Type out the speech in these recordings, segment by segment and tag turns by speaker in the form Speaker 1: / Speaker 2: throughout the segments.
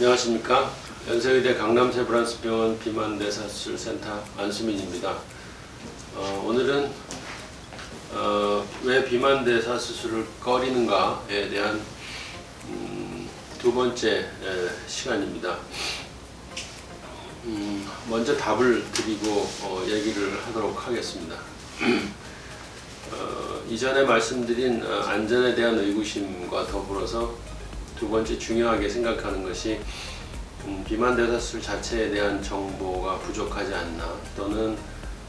Speaker 1: 안녕하십니까. 연세의대 강남세브란스병원 비만대사수술센터 안수민입니다. 어, 오늘은 어, 왜 비만대사 수술을 꺼리는가에 대한 음, 두 번째 에, 시간입니다. 음, 먼저 답을 드리고 어, 얘기를 하도록 하겠습니다. 어, 이전에 말씀드린 어, 안전에 대한 의구심과 더불어서 두 번째 중요하게 생각하는 것이 음, 비만 대사술 자체에 대한 정보가 부족하지 않나 또는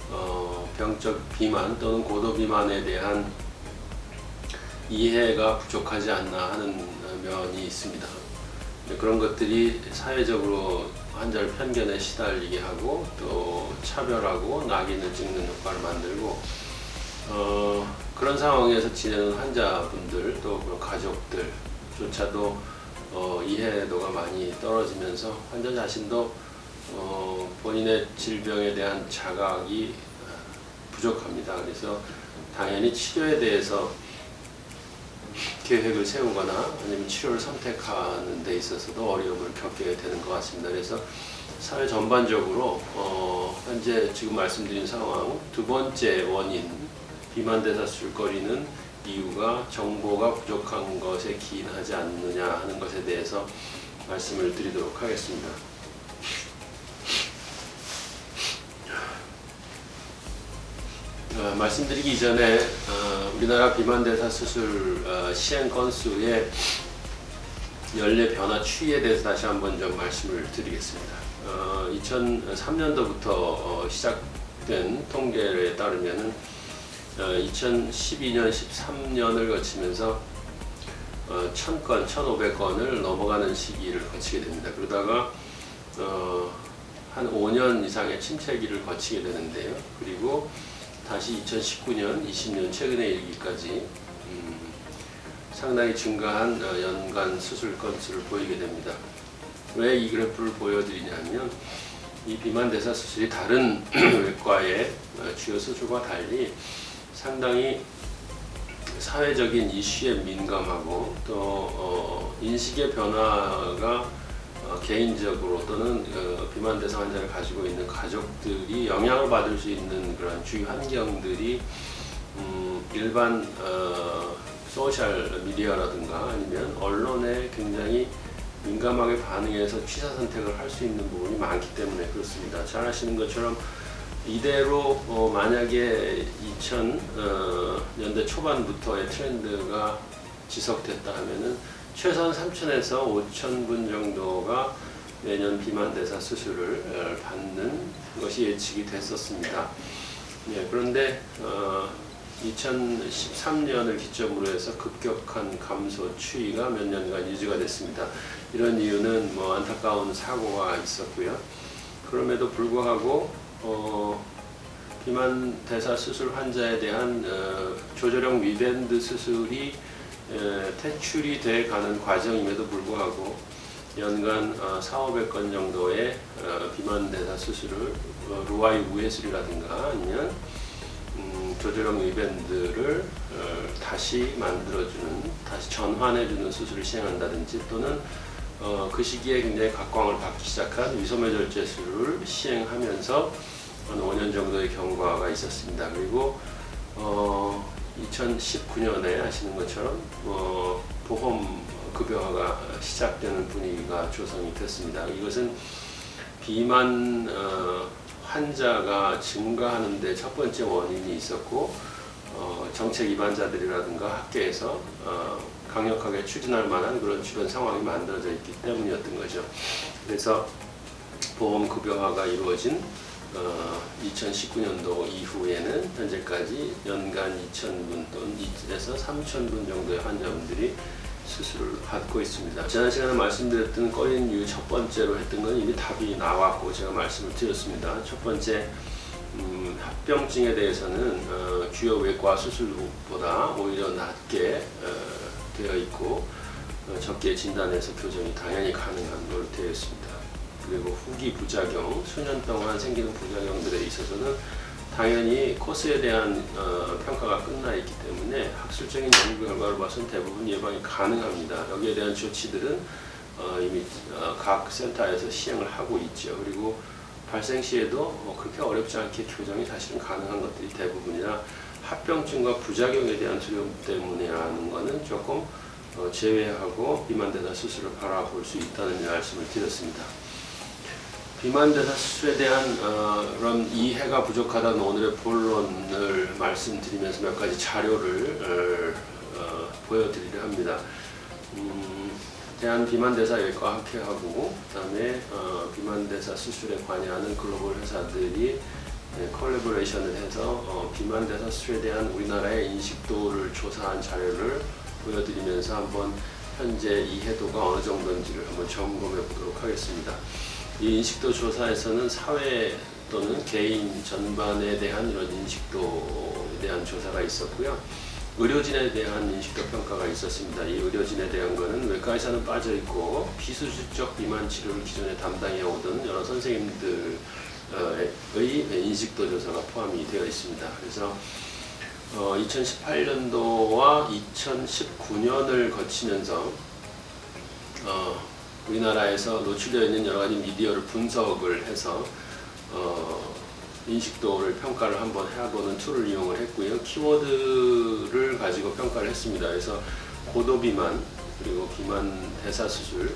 Speaker 1: 어, 병적 비만 또는 고도 비만에 대한 이해가 부족하지 않나 하는 어, 면이 있습니다. 네, 그런 것들이 사회적으로 환자를 편견에 시달리게 하고 또 차별하고 낙인을 찍는 효과를 만들고 어, 그런 상황에서 지내는 환자분들 또 가족들 조차도 어, 이해도가 많이 떨어지면서 환자 자신도 어, 본인의 질병에 대한 자각이 어, 부족합니다. 그래서 당연히 치료에 대해서 계획을 세우거나 아니면 치료를 선택하는 데 있어서도 어려움을 겪게 되는 것 같습니다. 그래서 사회 전반적으로 어, 현재 지금 말씀드린 상황 두 번째 원인 비만 대사 술거리는 이유가 정보가 부족한 것에 기인하지 않느냐 하는 것에 대해서 말씀을 드리도록 하겠습니다. 어, 말씀드리기 이전에 어, 우리나라 비만대사 수술 어, 시행 건수의 연례 변화 추이에 대해서 다시 한번 좀 말씀을 드리겠습니다. 어, 2003년도부터 어, 시작된 통계에 따르면은 어, 2012년, 13년을 거치면서 어, 1000건, 1500건을 넘어가는 시기를 거치게 됩니다. 그러다가 어, 한 5년 이상의 침체기를 거치게 되는데요. 그리고 다시 2019년, 20년 최근에 이르기까지 음, 상당히 증가한 어, 연간 수술 건수를 보이게 됩니다. 왜 이 그래프를 보여드리냐면 이 비만 대사 수술이 다른 외과의 어, 주요 수술과 달리 상당히 사회적인 이슈에 민감하고 또 어, 인식의 변화가 어, 개인적으로 또는 어, 비만 대사 환자를 가지고 있는 가족들이 영향을 받을 수 있는 그런 주위 환경들이 음, 일반 어, 소셜 미디어라든가 아니면 언론에 굉장히 민감하게 반응해서 취사 선택을 할 수 있는 부분이 많기 때문에 그렇습니다. 잘 아시는 것처럼 이대로 어, 만약에 2000년대 초반부터의 트렌드가 지속됐다 하면은 최소한 3천에서 5천 분 정도가 매년 비만 대사 수술을 어, 받는 것이 예측이 됐었습니다. 네, 그런데 어, 2013년을 기점으로 해서 급격한 감소 추이가 몇 년간 유지가 됐습니다. 이런 이유는 뭐 안타까운 사고가 있었고요. 그럼에도 불구하고 어, 비만 대사 수술 환자에 대한 어, 조절형 위밴드 수술이 에, 퇴출이 돼 가는 과정임에도 불구하고 연간 어, 4, 500건 정도의 어, 비만 대사 수술을 어, 루아이 우회술이라든가 아니면 음, 조절형 위밴드를 어, 다시 만들어주는, 다시 전환해주는 수술을 시행한다든지 또는 어, 그 시기에 굉장히 각광을 받기 시작한 위소매 절제술을 시행하면서 한 5년 정도의 경과가 있었습니다. 그리고 어, 2019년에 아시는 것처럼 어, 보험 급여화가 시작되는 분위기가 조성이 됐습니다. 이것은 비만 어, 환자가 증가하는데 첫 번째 원인이 있었고 어, 정책 위반자들이라든가 학계에서 어, 강력하게 추진할 만한 그런 주변 상황이 만들어져 있기 때문이었던 거죠. 그래서 보험 급여화가 이루어진 어, 2019년도 이후에는 현재까지 연간 2,000분 또는 2에서 3,000분 정도의 환자분들이 수술을 받고 있습니다. 지난 시간에 말씀드렸던 꺼린 이유 첫 번째로 했던 건 이미 답이 나왔고 제가 말씀을 드렸습니다. 첫 번째 음, 합병증에 대해서는 어, 주요 외과 수술보다 오히려 낮게 어, 되어 있고 어, 적게 진단해서 교정이 당연히 가능한 걸로 되어 있습니다. 그리고 후기 부작용, 수년 동안 생기는 부작용들에 있어서는 당연히 코스에 대한 어, 평가가 끝나 있기 때문에 학술적인 연구 결과를 봐서는 대부분 예방이 가능합니다. 여기에 대한 조치들은 어, 이미 어, 각 센터에서 시행을 하고 있죠. 그리고 발생 시에도 뭐 그렇게 어렵지 않게 교정이 사실은 가능한 것들이 대부분이라 합병증과 부작용에 대한 두려움 때문이라는 것은 조금 어, 제외하고 비만대사 수술을 바라볼 수 있다는 말씀을 드렸습니다. 비만대사 수술에 대한 어, 그런 이해가 부족하다는 오늘의 본론을 말씀드리면서 몇 가지 자료를 어, 보여드리려 합니다. 음, 대한 비만대사외과 학회하고 그다음에 어, 비만대사 수술에 관여하는 글로벌 회사들이 네, 콜래보레이션을 해서 어, 비만 대사 수술에 대한 우리나라의 인식도를 조사한 자료를 보여드리면서 한번 현재 이해도가 어느 정도인지를 한번 점검해 보도록 하겠습니다. 이 인식도 조사에서는 사회 또는 개인 전반에 대한 이런 인식도에 대한 조사가 있었고요. 의료진에 대한 인식도 평가가 있었습니다. 이 의료진에 대한 것은 외과의사는 빠져 있고 비수술적 비만 치료를 기존에 담당해 오던 여러 선생님들의 인식도 조사가 포함이 되어 있습니다. 그래서 어, 2018년도와 2019년을 거치면서 어, 우리나라에서 노출되어 있는 여러 가지 미디어를 분석을 해서 어, 인식도를 평가를 한번 해보는 툴을 이용을 했고요. 키워드를 가지고 평가를 했습니다. 그래서 고도 비만 그리고 비만 대사 수술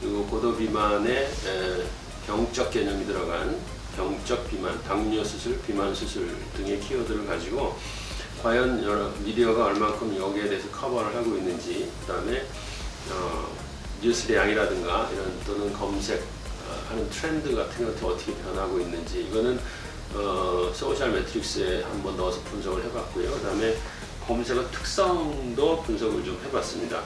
Speaker 1: 그리고 고도 비만의 에, 병적 개념이 들어간 병적 비만, 당뇨 수술, 비만 수술 등의 키워드를 가지고 과연 여러 미디어가 얼만큼 여기에 대해서 커버를 하고 있는지 그다음에 어, 뉴스량이라든가 이런 또는 검색하는 트렌드 같은 것들 어떻게 변하고 있는지 이거는 어, 소셜 매트릭스에 한번 넣어서 분석을 해봤고요. 그다음에 검색어 특성도 분석을 좀 해봤습니다.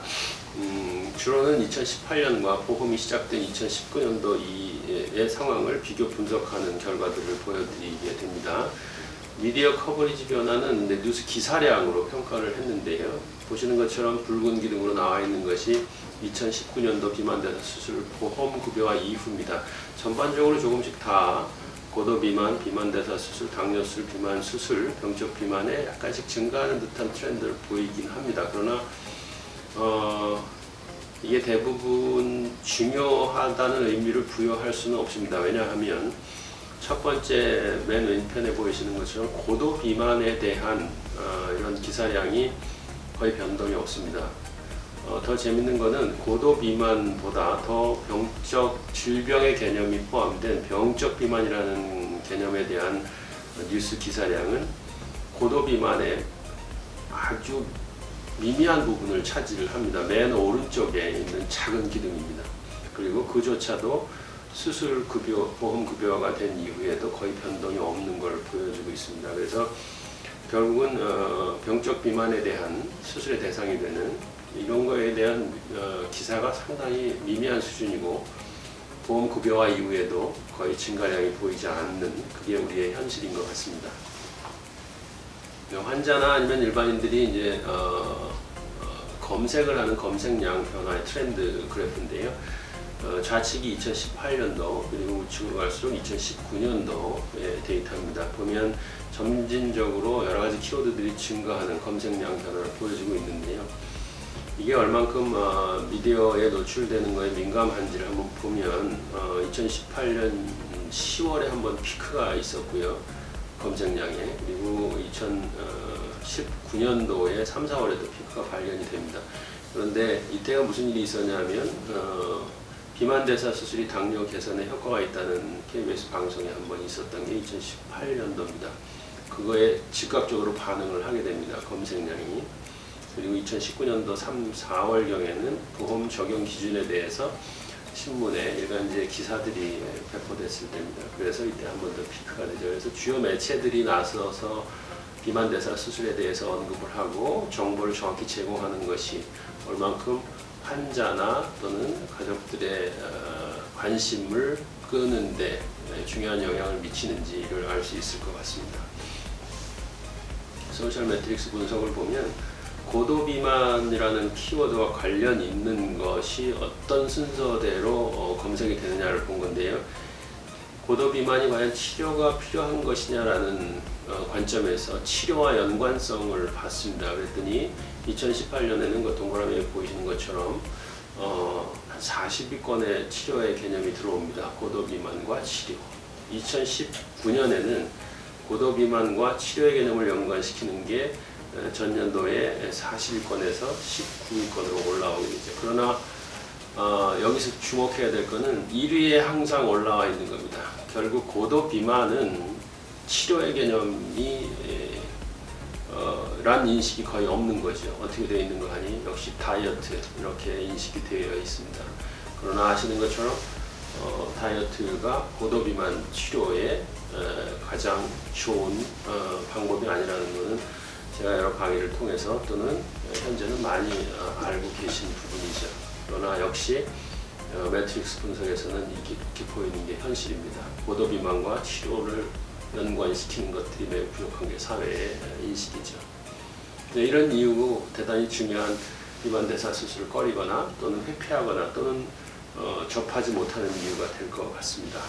Speaker 1: 음, 주로는 2018년과 보험이 시작된 2019년도 이의 상황을 비교 분석하는 결과들을 보여드리게 됩니다. 미디어 커버리지 변화는 네, 뉴스 기사량으로 평가를 했는데요. 보시는 것처럼 붉은 기둥으로 나와 있는 것이 2019년도 비만대사 수술 보험 급여와 이후입니다. 전반적으로 조금씩 다 고도 비만, 비만대사 수술, 당뇨 수술, 비만 수술, 병적 비만에 약간씩 증가하는 듯한 트렌드를 보이긴 합니다. 그러나 어, 이게 대부분 중요하다는 의미를 부여할 수는 없습니다. 왜냐하면 첫 번째 맨 왼편에 보이시는 것처럼 고도 비만에 대한 어, 이런 기사량이 거의 변동이 없습니다. 어, 더 재밌는 거는 고도 비만보다 더 병적 질병의 개념이 포함된 병적 비만이라는 개념에 대한 뉴스 기사량은 고도 비만의 아주 미미한 부분을 차지를 합니다. 맨 오른쪽에 있는 작은 기둥입니다. 그리고 그조차도 수술 급여, 보험 급여가 된 이후에도 거의 변동이 없는 걸 보여주고 있습니다. 그래서 결국은 어, 병적 비만에 대한 수술의 대상이 되는 이런 거에 대한 어, 기사가 상당히 미미한 수준이고 보험 급여화 이후에도 거의 증가량이 보이지 않는 그게 우리의 현실인 것 같습니다. 환자나 아니면 일반인들이 이제 어, 어, 검색을 하는 검색량 변화의 트렌드 그래프인데요. 어, 좌측이 2018년도 그리고 우측으로 갈수록 2019년도의 데이터입니다. 보면 점진적으로 여러 가지 키워드들이 증가하는 검색량 변화를 보여주고 있는데요. 이게 얼만큼 어, 미디어에 노출되는 거에 민감한지를 한번 보면 어, 2018년 10월에 한번 피크가 있었고요. 검색량에 그리고 2019년도에 3, 4월에도 피크가 발견이 됩니다. 그런데 이때가 무슨 일이 있었냐면 어, 비만 대사 수술이 당뇨 개선에 효과가 있다는 KBS 방송에 한 번 있었던 게 2018년도입니다. 그거에 즉각적으로 반응을 하게 됩니다. 검색량이. 그리고 2019년도 3, 4월경에는 보험 적용 기준에 대해서 신문에 일간지 기사들이 배포됐을 때입니다. 그래서 이때 한 번 더 피크가 되죠. 그래서 주요 매체들이 나서서 비만 대사 수술에 대해서 언급을 하고 정보를 정확히 제공하는 것이 얼만큼 환자나 또는 가족들의 어, 관심을 끄는데 중요한 영향을 미치는지를 알 수 있을 것 같습니다. 소셜 매트릭스 분석을 보면 고도 비만이라는 키워드와 관련 있는 것이 어떤 순서대로 어, 검색이 되느냐를 본 건데요. 고도 비만이 과연 치료가 필요한 것이냐라는 어, 관점에서 치료와 연관성을 봤습니다. 그랬더니 2018년에는 그 동그라미에 보이시는 것처럼 어, 한 40위권의 치료의 개념이 들어옵니다. 고도 비만과 치료. 2019년에는 고도 비만과 치료의 개념을 연관시키는 게 어, 전년도에 40위권에서 19위권으로 올라오게 되죠. 그러나 어, 여기서 주목해야 될 것은 1위에 항상 올라와 있는 겁니다. 결국 고도 비만은 치료의 개념이 에, 어, 란 인식이 거의 없는 거죠. 어떻게 되어 있는 거 하니? 역시 다이어트 이렇게 인식이 되어 있습니다. 그러나 아시는 것처럼 어, 다이어트가 고도 비만 치료에 에, 가장 좋은 어, 방법이 아니라는 것은 제가 여러 강의를 통해서 또는 현재는 많이 어, 알고 계신 부분이죠. 그러나 역시 어, 매트릭스 분석에서는 이게 이렇게 보이는 게 현실입니다. 고도 비만과 치료를 연관시키는 것들이 매우 부족한 게 사회의 인식이죠. 네, 이런 이유고 대단히 중요한 비만 대사 수술을 꺼리거나 또는 회피하거나 또는 어, 접하지 못하는 이유가 될 것 같습니다.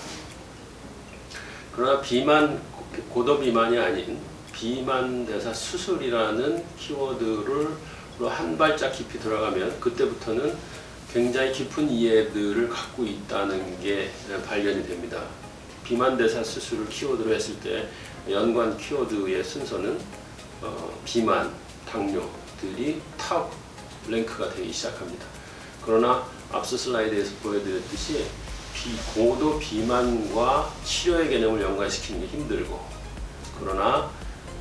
Speaker 1: 그러나 비만 고도 비만이 아닌 비만 대사 수술이라는 키워드를 한 발짝 깊이 들어가면 그때부터는 굉장히 깊은 이해들을 갖고 있다는 게 발견이 됩니다. 비만 대사 수술을 키워드로 했을 때 연관 키워드의 순서는 어, 비만, 당뇨들이 탑 랭크가 되기 시작합니다. 그러나 앞서 슬라이드에서 보여드렸듯이 비, 고도 비만과 치료의 개념을 연관시키는 게 힘들고 그러나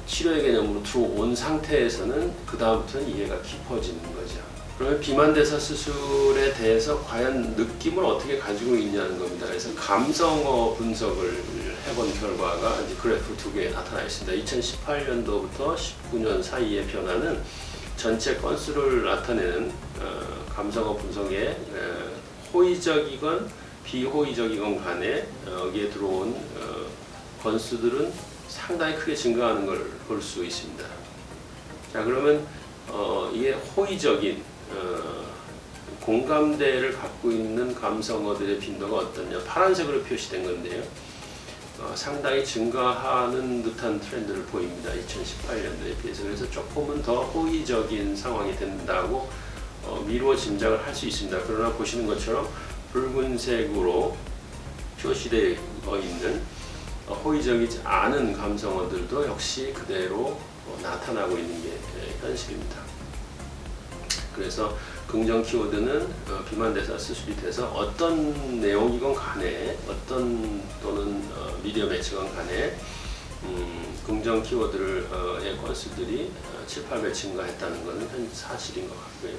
Speaker 1: 치료의 개념으로 들어온 상태에서는 그 다음부터는 이해가 깊어지는 거죠. 그러면 비만대사 수술에 대해서 과연 느낌을 어떻게 가지고 있냐는 겁니다. 그래서 감성어 분석을 해본 결과가 이제 그래프 두 개에 나타나 있습니다. 2018년도부터 19년 사이의 변화는 전체 건수를 나타내는 어, 감성어 분석의 어, 호의적이건 비호의적이건 간에 어, 여기에 들어온 어, 건수들은 상당히 크게 증가하는 걸 볼 수 있습니다. 자 그러면 어, 이게 호의적인 어, 공감대를 갖고 있는 감성어들의 빈도가 어떠냐 파란색으로 표시된 건데요. 어, 상당히 증가하는 듯한 트렌드를 보입니다. 2018년도에 비해서 그래서 조금은 더 호의적인 상황이 된다고 어, 미루어 짐작을 할 수 있습니다. 그러나 보시는 것처럼 붉은색으로 표시되어 있는 어, 호의적이지 않은 감성어들도 역시 그대로 어, 나타나고 있는 게 예, 현실입니다. 그래서 긍정 키워드는 어, 비만 대사 수술이 돼서 어떤 내용이건 간에 어떤 또는 어, 미디어 매체건 간에 음, 긍정 키워드를 어, 의 건수들이 어, 7, 8배 증가했다는 것은 현 사실인 것 같고요.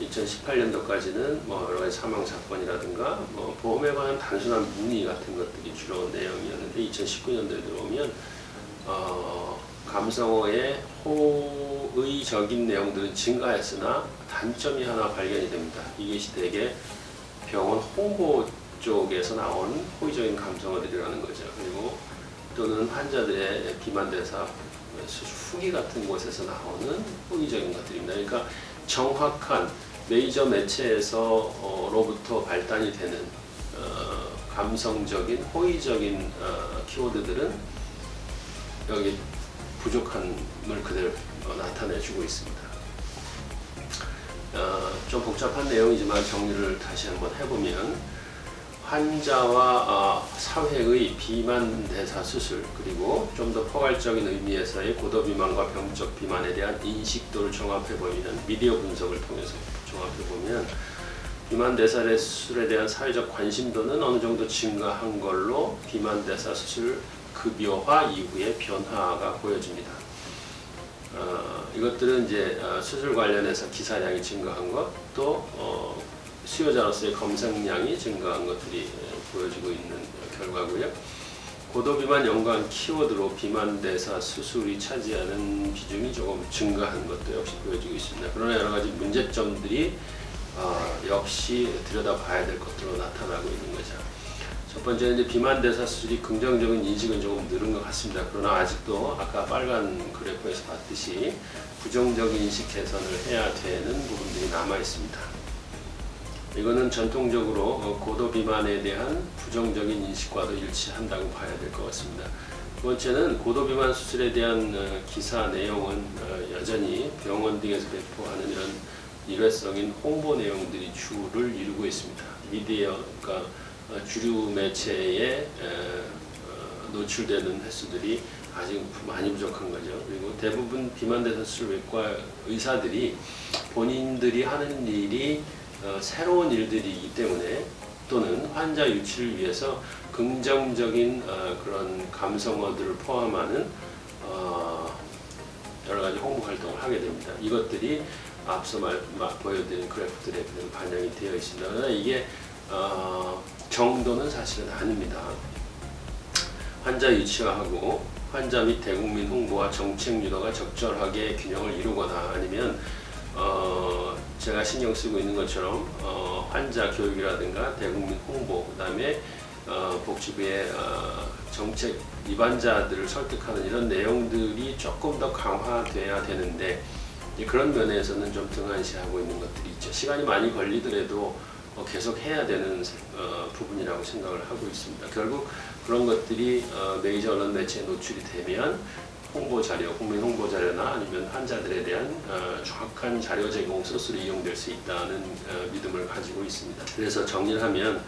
Speaker 1: 2018년도까지는 뭐 여러 가지 사망 사건이라든가 뭐 보험에 관한 단순한 문의 같은 것들이 주로 내용이었는데 2019년도에 들어오면 어, 감성어의 호의적인 내용들은 증가했으나 단점이 하나 발견이 됩니다. 이것이 대개 병원 홍보 쪽에서 나온 호의적인 감성어들이라는 거죠. 그리고 또는 환자들의 비만 대사 수술 후기 같은 곳에서 나오는 호의적인 것들입니다. 그러니까 정확한 메이저 매체에서로부터 발단이 되는 어, 감성적인 호의적인 어, 키워드들은 여기 부족함을 그대로 어, 나타내주고 있습니다. 어, 좀 복잡한 내용이지만 정리를 다시 한번 해보면 환자와 어, 사회의 비만 대사 수술 그리고 좀 더 포괄적인 의미에서의 고도 비만과 병적 비만에 대한 인식도를 종합해 보면 미디어 분석을 통해서 종합해 보면 비만 대사 수술에 대한 사회적 관심도는 어느 정도 증가한 걸로 비만 대사 수술 급여화 이후의 변화가 보여집니다. 어, 이것들은 이제 어, 수술 관련해서 기사량이 증가한 것, 또 어, 수요자로서의 검색량이 증가한 것들이 보여지고 있는 결과고요. 고도 비만 연관 키워드로 비만 대사 수술이 차지하는 비중이 조금 증가한 것도 역시 보여지고 있습니다. 그러나 여러 가지 문제점들이 어, 역시 들여다봐야 될 것으로 나타나고 있는 거죠. 첫 번째는 이제 비만 대사 수술이 긍정적인 인식은 조금 늘은 것 같습니다. 그러나 아직도 아까 빨간 그래프에서 봤듯이 부정적인 인식 개선을 해야 되는 부분들이 남아 있습니다. 이거는 전통적으로 어, 고도 비만에 대한 부정적인 인식과도 일치한다고 봐야 될 것 같습니다. 두 번째는 고도 비만 수술에 대한 어, 기사 내용은 어, 여전히 병원 등에서 배포하는 이런 일회성인 홍보 내용들이 주를 이루고 있습니다. 미디어, 그러니까 어, 주류 매체에 노출되는 횟수들이 아직 많이 부족한 거죠. 그리고 대부분 비만대사 수술 외과 의사들이 본인들이 하는 일이 어, 새로운 일들이기 때문에 또는 환자 유치를 위해서 긍정적인 어, 그런 감성어들을 포함하는 어, 여러 가지 홍보 활동을 하게 됩니다. 이것들이 앞서 말, 마- 보여드린 그래프들에 반영이 되어 있습니다. 그러나 이게 어, 정도는 사실은 아닙니다. 환자 유치화하고 환자 및 대국민 홍보와 정책 유도가 적절하게 균형을 이루거나 아니면 어, 제가 신경 쓰고 있는 것처럼 어, 환자 교육이라든가 대국민 홍보 그다음에 어, 복지부의 어, 정책 위반자들을 설득하는 이런 내용들이 조금 더 강화돼야 되는데 그런 면에서는 좀 등한시하고 있는 것들이 있죠. 시간이 많이 걸리더라도 어, 계속 해야 되는 어, 부분이라고 생각을 하고 있습니다. 결국 그런 것들이 어, 메이저 언론 매체에 노출이 되면 홍보 자료, 국민 홍보 자료나 아니면 환자들에 대한 어, 정확한 자료 제공 소스로 이용될 수 있다는 어, 믿음을 가지고 있습니다. 그래서 정리를 하면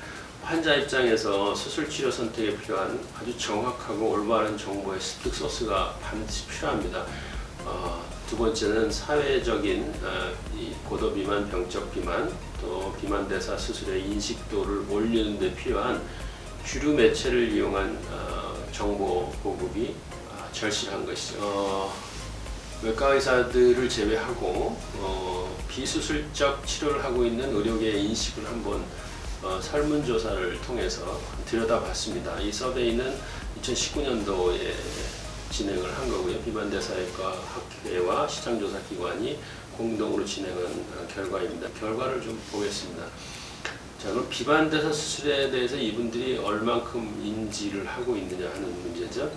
Speaker 1: 환자 입장에서 수술 치료 선택에 필요한 아주 정확하고 올바른 정보의 습득 소스가 반드시 필요합니다. 어, 두 번째는 사회적인 어, 이 고도 비만, 병적 비만, 또 비만 대사 수술의 인식도를 올리는 데 필요한 주류 매체를 이용한 어, 정보 보급이 아, 절실한 것이죠. 어, 외과 의사들을 제외하고 어, 비수술적 치료를 하고 있는 의료계의 인식을 한번 어, 설문조사를 통해서 들여다봤습니다. 이 서베이는 2019년도에 진행을 한 거고요. 비만대사외과 학회와 시장조사기관이 공동으로 진행한 어, 결과입니다. 결과를 좀 보겠습니다. 자, 그럼 비만대사 수술에 대해서 이분들이 얼만큼 인지를 하고 있느냐 하는 문제죠.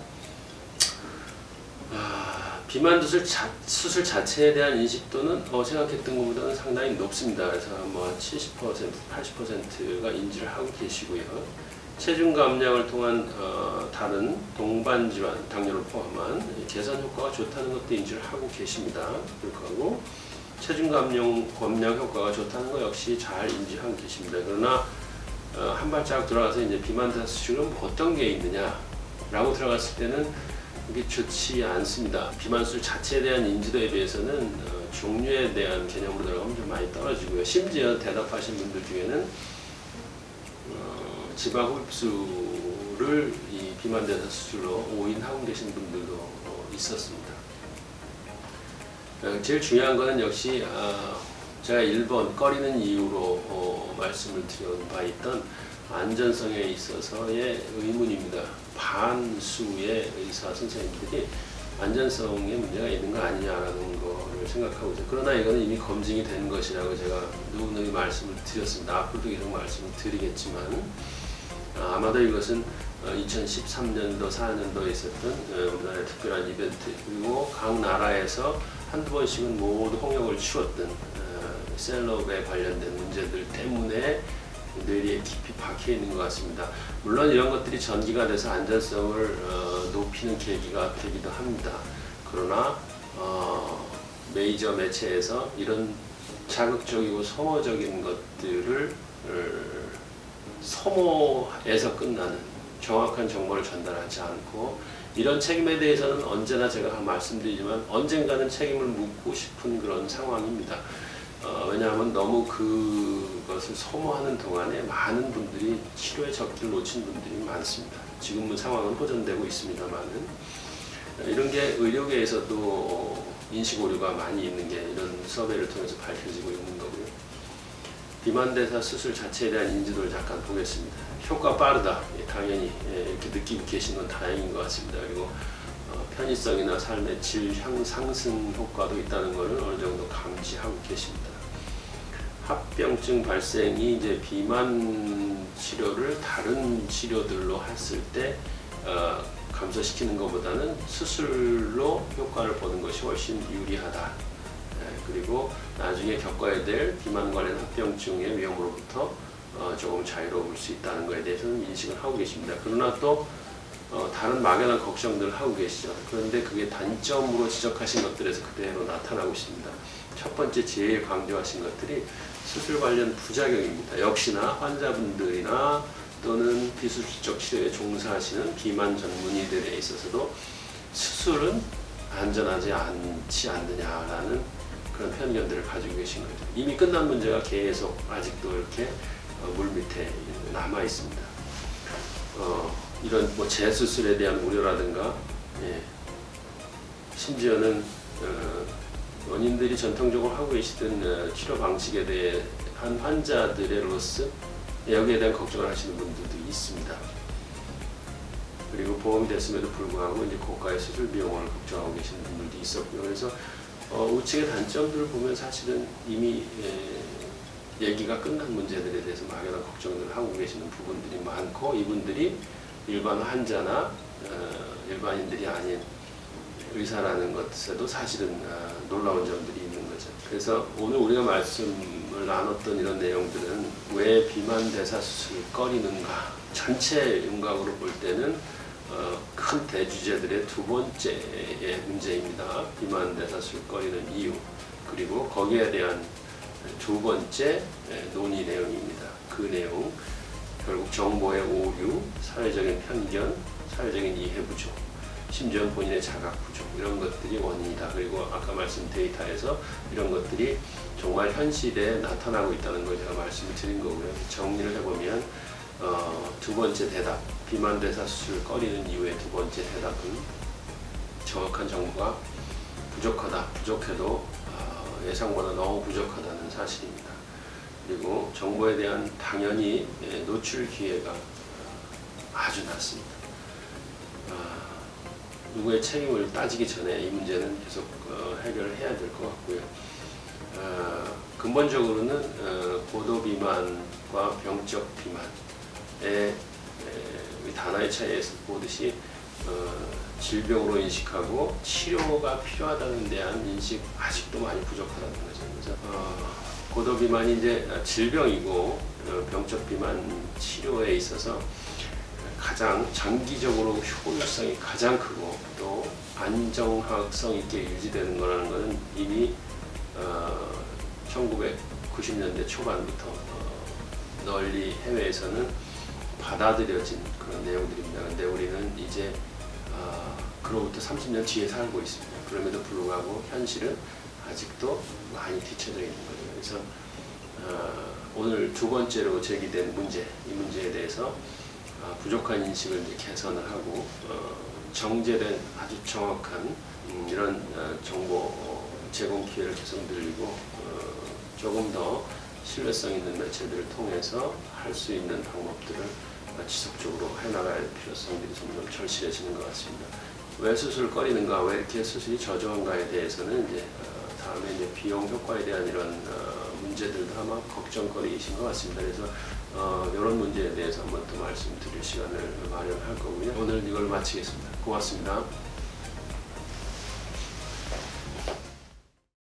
Speaker 1: 아, 비만 수술, 자, 수술 자체에 대한 인식도는 어, 생각했던 것보다는 상당히 높습니다. 그래서 뭐 70%, 80%가 인지를 하고 계시고요. 체중 감량을 통한 어, 다른 동반 질환, 당뇨를 포함한 개선 효과가 좋다는 것도 인지를 하고 계십니다. 불구하고 체중 감량, 감량 효과가 좋다는 것 역시 잘 인지하고 계십니다. 그러나 어, 한 발자국 들어가서 이제 비만 수술은 뭐 어떤 게 있느냐라고 들어갔을 때는 이게 좋지 않습니다. 비만술 자체에 대한 인지도에 비해서는 어, 종류에 대한 개념으로 들어가면 좀 많이 떨어지고요. 심지어 대답하신 분들 중에는 어, 지방 흡수를 이 비만 대사 수술로 오인하고 계신 분들도 어, 있었습니다. 어, 제일 중요한 거는 역시 아, 제가 1번 꺼리는 이유로 어, 말씀을 드린 바 있던 안전성에 있어서의 의문입니다. 반수의 의사 선생님들이 안전성에 문제가 있는 거 아니냐라는 거를 생각하고 있어요. 그러나 이거는 이미 검증이 된 것이라고 제가 누누이 말씀을 드렸습니다. 앞으로도 계속 말씀을 드리겠지만 아, 아마도 이것은 2013년도, 4년도에 있었던 어, 우리나라의 특별한 이벤트 그리고 각 나라에서 한두 번씩은 모두 홍역을 치웠던 어, 셀럽에 관련된 문제들 때문에 뇌리에 깊이 박혀 있는 것 같습니다. 물론 이런 것들이 전기가 돼서 안전성을 어, 높이는 계기가 되기도 합니다. 그러나 어, 메이저 매체에서 이런 자극적이고 소모적인 것들을 어, 소모에서 끝나는 정확한 정보를 전달하지 않고 이런 책임에 대해서는 언제나 제가 말씀드리지만 언젠가는 책임을 묻고 싶은 그런 상황입니다. 어, 왜냐하면 너무 그 것을 소모하는 동안에 많은 분들이 치료의 적기를 놓친 분들이 많습니다. 지금은 상황은 호전되고 있습니다만은 이런 게 의료계에서도 인식 오류가 많이 있는 게 이런 서베이를 통해서 밝혀지고 있는 거고요. 비만대사 수술 자체에 대한 인지도를 잠깐 보겠습니다. 효과 빠르다. 예, 당연히 예, 이렇게 느끼고 계신 건 다행인 것 같습니다. 그리고 어, 편의성이나 삶의 질 향 상승 효과도 있다는 것을 어느 정도 감지하고 계십니다. 합병증 발생이 이제 비만 치료를 다른 치료들로 했을 때 어, 감소시키는 것보다는 수술로 효과를 보는 것이 훨씬 유리하다. 예, 그리고 나중에 겪어야 될 비만 관련 합병증의 위험으로부터 어, 조금 자유로울 수 있다는 것에 대해서는 인식을 하고 계십니다. 그러나 또 어, 다른 막연한 걱정들을 하고 계시죠. 그런데 그게 단점으로 지적하신 것들에서 그대로 나타나고 있습니다. 첫 번째 제일 강조하신 것들이 수술 관련 부작용입니다. 역시나 환자분들이나 또는 비수술적 치료에 종사하시는 비만 전문의들에 있어서도 수술은 안전하지 않지 않느냐라는 그런 편견들을 가지고 계신 거죠. 이미 끝난 문제가 계속 아직도 이렇게 어, 물 밑에 남아 있습니다. 어, 이런 뭐 재수술에 대한 우려라든가 예, 심지어는 어, 원인들이 전통적으로 하고 계시던 어, 치료 방식에 대한 환자들의로서 여기에 대한 걱정을 하시는 분들도 있습니다. 그리고 보험이 됐음에도 불구하고 이제 고가의 수술 비용을 걱정하고 계시는 분들도 있었고요. 그래서 어, 우측의 단점들을 보면 사실은 이미 예, 얘기가 끝난 문제들에 대해서 막연한 걱정들을 하고 계시는 부분들이 많고 이분들이 일반 환자나 어, 일반인들이 아닌 의사라는 것에도 사실은 어, 놀라운 점들이 있는 거죠. 그래서 오늘 우리가 말씀을 나눴던 이런 내용들은 왜 비만 대사 수술 꺼리는가 전체 윤곽으로 볼 때는 어, 큰 대주제들의 두 번째의 문제입니다. 비만 대사 수술 꺼리는 이유 그리고 거기에 대한 두 번째 예, 논의 내용입니다. 그 내용 결국 정보의 오류, 사회적인 편견, 사회적인 이해 부족, 심지어 본인의 자각 부족 이런 것들이 원인이다. 그리고 아까 말씀 데이터에서 이런 것들이 정말 현실에 나타나고 있다는 걸 제가 말씀을 드린 거고요. 정리를 해보면 어, 두 번째 대답, 비만 대사 수술 꺼리는 이유의 두 번째 대답은 정확한 정보가 부족하다. 부족해도 어, 예상보다 너무 부족하다는 사실입니다. 그리고 정보에 대한 당연히 예, 노출 기회가 어, 아주 낮습니다. 아, 누구의 책임을 따지기 전에 이 문제는 계속 어, 해결을 해야 될 것 같고요. 아, 근본적으로는 어, 고도 비만과 병적 비만의 에, 단어의 차이에서 보듯이 어, 질병으로 인식하고 치료가 필요하다는 대한 인식 아직도 많이 부족하다는 거죠. 그래서 어, 고도 비만이 이제 질병이고 어, 병적 비만 치료에 있어서 가장 장기적으로 효율성이 가장 크고 또 안정성 있게 유지되는 거라는 것은 이미 어, 1990년대 초반부터 어, 널리 해외에서는 받아들여진 그런 내용들입니다. 근데 우리는 이제 어, 그로부터 30년 뒤에 살고 있습니다. 그럼에도 불구하고 현실은 아직도 많이 뒤쳐져 있는 거죠. 그래서 어, 오늘 두 번째로 제기된 문제, 이 문제에 대해서 어, 부족한 인식을 이제 개선을 하고 어, 정제된 아주 정확한 음, 이런 어, 정보 어, 제공 기회를 계속 늘리고 어, 조금 더 신뢰성 있는 매체들을 통해서 할 수 있는 방법들을 어, 지속적으로 할 필요성들이 점점 절실해지는 것 같습니다. 왜 수술을 꺼리는가, 왜 이렇게 수술이 저조한가에 대해서는 이제 어, 다음에 이제 비용 효과에 대한 이런 어, 문제들도 아마 걱정거리이신 것 같습니다. 그래서 어, 이런 문제에 대해서 한번 또 말씀드릴 시간을 마련할 거고요. 오늘 이걸 마치겠습니다. 고맙습니다.